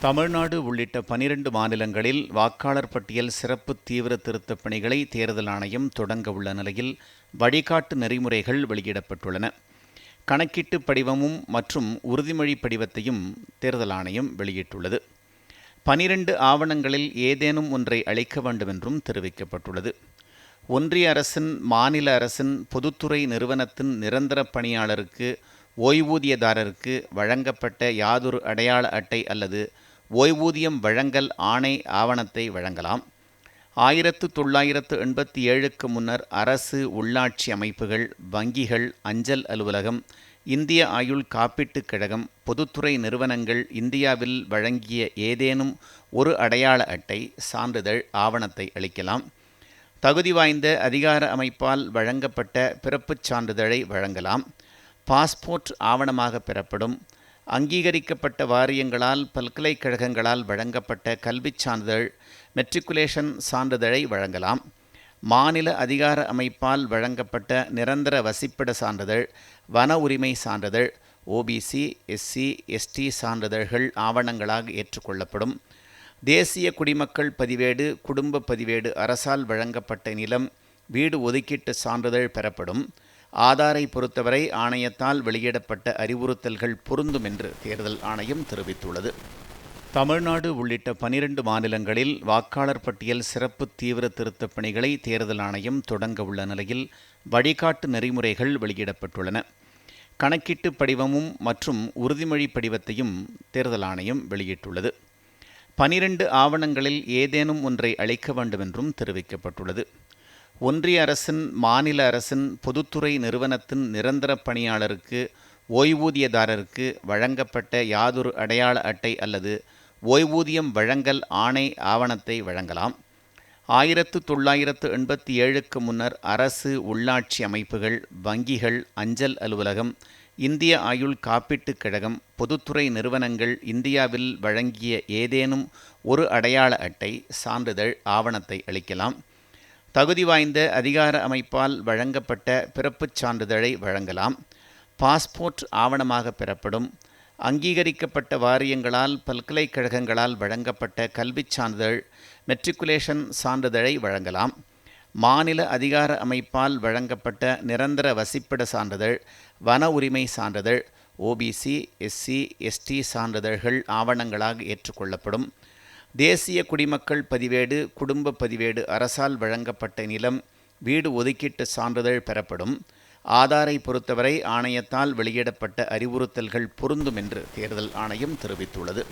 தமிழ்நாடு உள்ளிட்ட பனிரெண்டு மாநிலங்களில் வாக்காளர் பட்டியல் சிறப்பு தீவிர திருத்தப் பணிகளை தேர்தல் ஆணையம் தொடங்க உள்ள நிலையில் வழிகாட்டு நெறிமுறைகள் வெளியிடப்பட்டுள்ளன. கணக்கீட்டு படிவமும் மற்றும் உறுதிமொழி படிவத்தையும் தேர்தல் ஆணையம் வெளியிட்டுள்ளது. பனிரெண்டு ஆவணங்களில் ஏதேனும் ஒன்றை அளிக்க வேண்டும் என்றும் தெரிவிக்கப்பட்டுள்ளது. ஒன்றிய அரசின் மாநில அரசின் பொதுத்துறை நிறுவனத்தின் நிரந்தர பணியாளருக்கு ஓய்வூதியதாரருக்கு வழங்கப்பட்ட யாதொரு அடையாள அட்டை அல்லது ஓய்வூதியம் வழங்கல் ஆணை ஆவணத்தை வழங்கலாம். ஆயிரத்து தொள்ளாயிரத்து எண்பத்தி ஏழுக்கு முன்னர் அரசு உள்ளாட்சி அமைப்புகள் வங்கிகள் அஞ்சல் அலுவலகம் இந்திய ஆயுள் காப்பீட்டுக் கழகம் பொதுத்துறை நிறுவனங்கள் இந்தியாவில் வழங்கிய ஏதேனும் ஒரு அடையாள அட்டை சான்றிதழ் ஆவணத்தை அளிக்கலாம். தகுதி வாய்ந்த அதிகார அமைப்பால் வழங்கப்பட்ட பிறப்புச் சான்றிதழை வழங்கலாம். பாஸ்போர்ட் ஆவணமாக பெறப்படும். அங்கீகரிக்கப்பட்ட வாரியங்களால் பல்கலைக்கழகங்களால் வழங்கப்பட்ட கல்விச் சான்றிதழ் மெட்ரிகுலேஷன் சான்றிதழை வழங்கலாம். மாநில அதிகார அமைப்பால் வழங்கப்பட்ட நிரந்தர வசிப்பிட சான்றிதழ் வன உரிமை சான்றிதழ் ஓபிசி எஸ்சி எஸ்டி சான்றிதழ்கள் ஆவணங்களாக ஏற்றுக்கொள்ளப்படும். தேசிய குடிமக்கள் பதிவேடு குடும்ப பதிவேடு அரசால் வழங்கப்பட்ட நிலம் வீடு ஒதுக்கீட்டு சான்றிதழ் பெறப்படும். ஆதாரை பொறுத்தவரை ஆணையத்தால் வெளியிடப்பட்ட அறிவுறுத்தல்கள் பொருந்தும் என்று தேர்தல் ஆணையம் தெரிவித்துள்ளது. தமிழ்நாடு உள்ளிட்ட பனிரெண்டு மாநிலங்களில் வாக்காளர் பட்டியல் சிறப்பு தீவிர திருத்தப் பணிகளை தேர்தல் ஆணையம் தொடங்க உள்ள நிலையில் வழிகாட்டு நெறிமுறைகள் வெளியிடப்பட்டுள்ளன. கணக்கீட்டு படிவமும் மற்றும் உறுதிமொழி படிவத்தையும் தேர்தல் ஆணையம் வெளியிட்டுள்ளது. பனிரெண்டு ஆவணங்களில் ஏதேனும் ஒன்றை அளிக்க வேண்டும் என்றும் தெரிவிக்கப்பட்டுள்ளது. ஒன்றிய அரசின் மாநில அரசின் பொதுத்துறை நிறுவனத்தின் நிரந்தர பணியாளருக்கு ஓய்வூதியதாரருக்கு வழங்கப்பட்ட யாதொரு அடையாள அட்டை அல்லது ஓய்வூதியம் வழங்கல் ஆணை ஆவணத்தை வழங்கலாம். ஆயிரத்து தொள்ளாயிரத்து எண்பத்தி ஏழுக்கு முன்னர் அரசு உள்ளாட்சி அமைப்புகள் வங்கிகள் அஞ்சல் அலுவலகம் இந்திய ஆயுள் காப்பீட்டுக் கழகம் பொதுத்துறை நிறுவனங்கள் இந்தியாவில் வழங்கிய ஏதேனும் ஒரு அடையாள அட்டை சான்றிதழ் ஆவணத்தை அளிக்கலாம். தகுதி வாய்ந்த அதிகார அமைப்பால் வழங்கப்பட்ட பிறப்புச் சான்றிதழை வழங்கலாம். பாஸ்போர்ட் ஆவணமாக பெறப்படும். அங்கீகரிக்கப்பட்ட வாரியங்களால் பல்கலைக்கழகங்களால் வழங்கப்பட்ட கல்விச் சான்றிதழ் மெட்ரிகுலேஷன் சான்றிதழை வழங்கலாம். மாநில அதிகார அமைப்பால் வழங்கப்பட்ட நிரந்தர வசிப்பிட சான்றிதழ் வன உரிமை சான்றிதழ் ஓபிசி எஸ்சி எஸ்டி சான்றிதழ்கள் ஆவணங்களாக ஏற்றுக்கொள்ளப்படும். தேசிய குடிமக்கள் பதிவேடு குடும்ப பதிவேடு அரசால் வழங்கப்பட்ட நிலம் வீடு ஒதுக்கீட்டு சான்றிதழ் பெறப்படும். ஆதாரை பொறுத்தவரை ஆணையத்தால் வெளியிடப்பட்ட அறிவுறுத்தல்கள் பொருந்தும் என்று தேர்தல் ஆணையம் தெரிவித்துள்ளது.